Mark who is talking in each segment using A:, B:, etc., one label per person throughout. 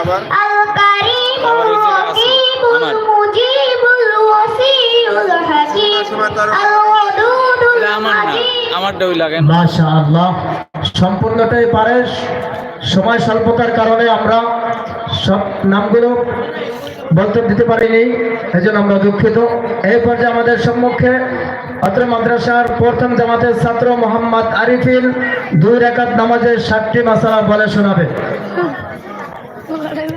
A: আবার?
B: সম্পূর্ণটাই পারে সময় স্বল্পতার কারণে আমরা সব নামগুলো বলতে দিতে পারিনি এই জন্য আমরা দুঃখিত। এই পর্যায়ে আমাদের সম্মুখে অত্র মাদ্রাসার প্রথম জামাতের ছাত্র মোহাম্মদ আরিফিন দুই রেখাত নামাজের সাতটি মাসালা বলে শোনাবে।
C: Well, I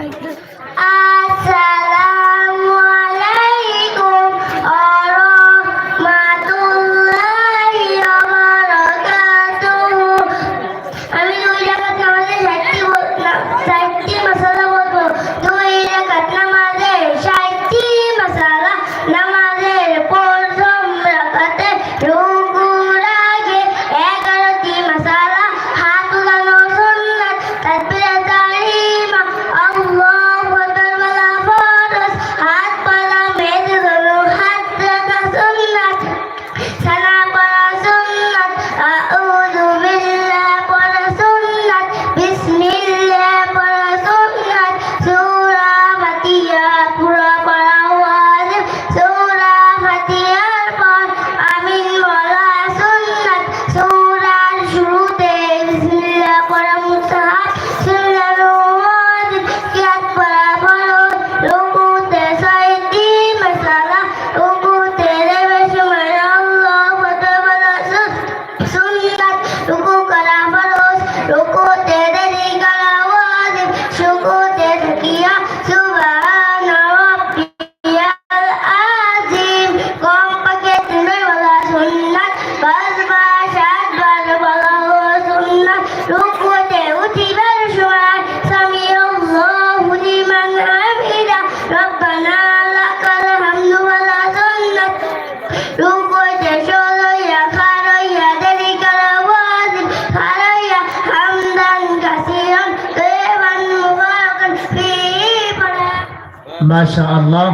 B: মাশা আল্লাহ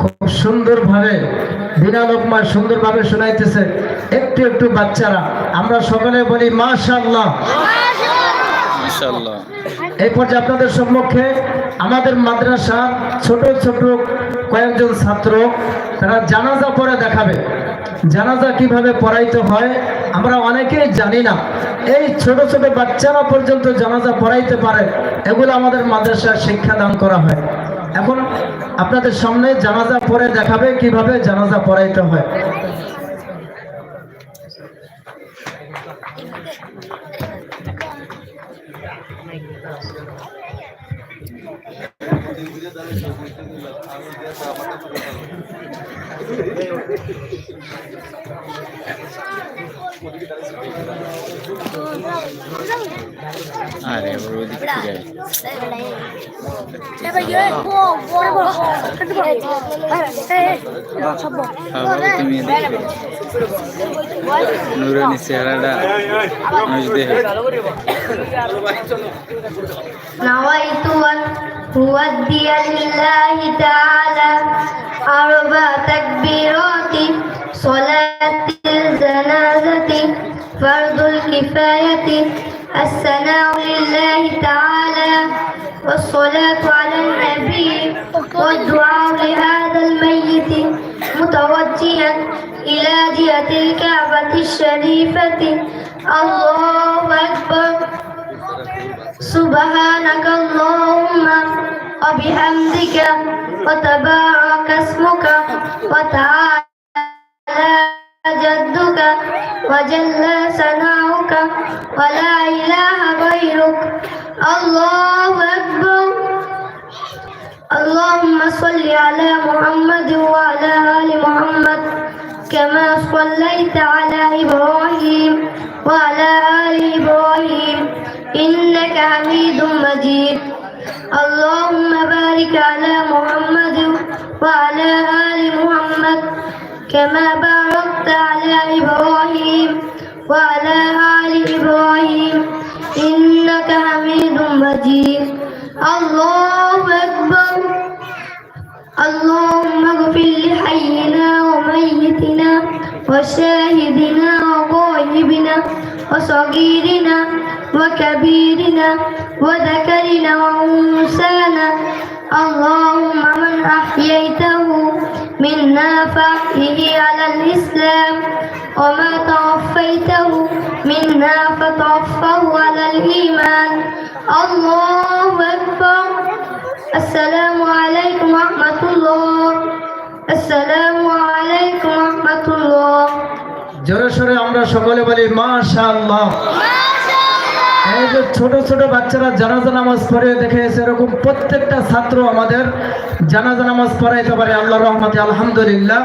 B: খুব সুন্দরভাবে বিনা লোকমা সুন্দরভাবে শোনাইতেছে। একটু একটু বাচ্চারা আমরা সকলে বলি মাশা আল্লাহ এই পর্যায়ে আপনাদের সম্মুখে আমাদের মাদ্রাসা ছোট ছোট কয়েকজন ছাত্র তারা জানাজা পরে দেখাবে। জানাজা কীভাবে পড়াইতে হয় আমরা অনেকেই জানি না। এই ছোট ছোট বাচ্চারা পর্যন্ত জানাজা পড়াইতে পারে এগুলো আমাদের মাদ্রাসায় শিক্ষা দান করা হয়। এখন আপনাদের সামনে জানাজা পরে দেখাবে কীভাবে জানাজা পড়াইতে হয়।
A: আরে আবার ওই দিক থেকে বাবা তুমি দেখবে নুরানি চেহারাটা আমি দেখে
C: نويت أن أودي لله تعالى أربع تكبيرات صلاة الجنازة فرض الكفاية الثناء لله تعالى والصلاة على النبي والدعاء لهذا الميت متوجها إلى جهة الكعبة الشريفة. الله أكبر. سبحانك اللهم وبحمدك وتبارك اسمك وتعالى جدك. وجل ثناؤك ولا إله غيرك. الله أكبر. اللهم صل على محمد وعلى آل محمد كما صليت على إبراهيم وعلى آل إبراهيم. إنك حميد مجيد. اللهم بارك على محمد وعلى آل محمد كما باركت على إبراهيم وعلى آل إبراهيم إنك حميد مجيد. الله أكبر. اللهم اغفر لحينا وميتنا وشاهدنا وغائبنا وصغيرنا وكبيرنا وذكرنا وأنثانا. اللهم من أحييته منا فأحيه على الإسلام وما توفيته منا فتوفه على الإيمان الله أكبر السلام عليكم ورحمة الله السلام عليكم ورحمة الله
B: জোরে সরে আমরা সকলে বলি মাশাআল্লাহ এই যে ছোট ছোট বাচ্চারা জানাজা নামাজ পড়ে দেখে এরকম প্রত্যেকটা ছাত্র আমাদের জানাজা নামাজ পড়াইতে পারে আল্লাহ রহমতে, আলহামদুলিল্লাহ।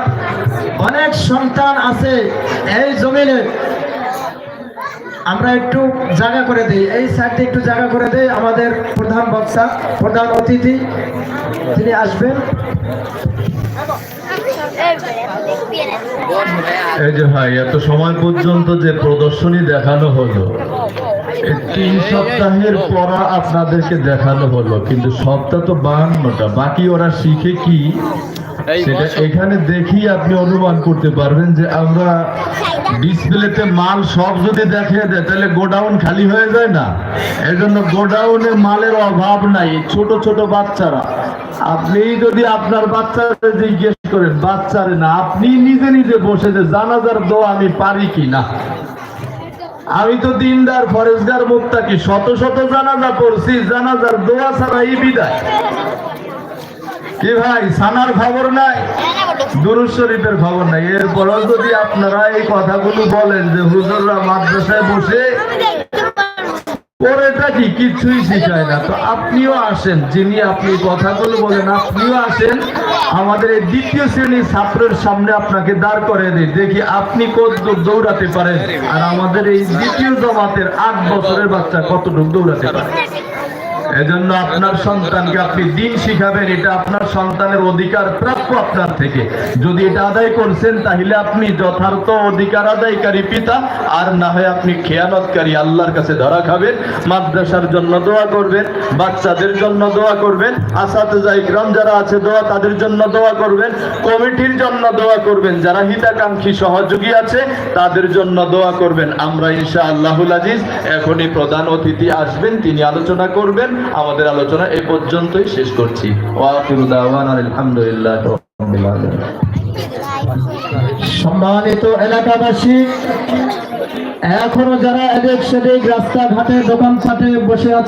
B: অনেক সন্তান আছে এই জমিনে। আমরা একটু জায়গা করে দিই, এই সাইডে একটু জায়গা করে দেই আমাদের প্রধান বক্তা, প্রধান অতিথি, তিনি আসবেন।
D: এই যে ভাই, এত সময় পর্যন্ত যে প্রদর্শনী দেখানো হলো তিন সপ্তাহের পড়া আপনাদেরকে দেখানো হলো কিন্তু সপ্তাহ তো বাহান্নটা বাকি ওরা শিখে কি? সেটা এখানে দেখি আপনি অনুমান করতে পারবেন যে আমরা ডিসপ্লেতে মাল সব যদি দেখিয়ে দেয় তাহলে গোডাউন খালি হয়ে যায় না? এই জন্য গোডাউনে মালের অভাব নাই ছোট ছোট বাচ্চারা। আপনি যদি আপনার বাচ্চারা জিজ্ঞেস করেন বাচ্চারে না আপনি নিজে নিজে বসে যে জানাজার দোয়া আমি পারি কি না আমি তো দিনদার ফরেজগার মুক্তাকি শত শত জানাজা পড়ছি, জানাজার দোয়া ছাড়া এই বিদায়। কি ভাই, সানার খবর নাই? দুরুজ শরীফের খবর নাই। এরপরও যদি আপনারা এই কথাগুলো বলেন যে হুজুররা মাদ্রাসায় বসে পরেটা কি? কিছুই শিখায় না। তো আপনিও আসেন। যিনি আপনি কথাগুলো বলেন, আপনিও আসেন। আমাদের এই দ্বিতীয় শ্রেণির ছাত্রের সামনে আপনাকে দাঁড় করে দিই। দেখি আপনি কতটুক দৌড়াতে পারেন। আর আমাদের এই দ্বিতীয় জমাতের আট বছরের বাচ্চা কতটুকু দৌড়াতে পারে? এজন্য আপনার সন্তানকে আপনি দিন শিখাবেন, এটা আপনার সন্তানের অধিকার প্রাপ্য আপনার থেকে। যদি এটা আদায় করছেন, তাহলে আপনি যথার্থ অধিকার আদায়কারী পিতা, আর না হয় আপনি খেয়ানতকারী, আল্লাহর কাছে ধরা খাবেন, মাদ্রাসার জন্য দোয়া করবেন, বাচ্চাদের জন্য দোয়া করবেন আসাতে ইকরাম যারা আছে দোয়া তাদের জন্য দোয়া করবেন, কমিটির জন্য দোয়া করবেন, যারা হিতাকাঙ্ক্ষী সহযোগী আছে, তাদের জন্য দোয়া করবেন। আমরা ইনশা আল্লাহুল আজিজ এখনই প্রধান অতিথি আসবেন, তিনি আলোচনা করবেন আমাদের আলোচনা এই পর্যন্তই শেষ করছি। আলহামদুলিল্লাহ
B: সম্মানিত এলাকাবাসী, এখনও যারা এদিক সেদিক রাস্তাঘাটে দোকানপাটে বসে আছে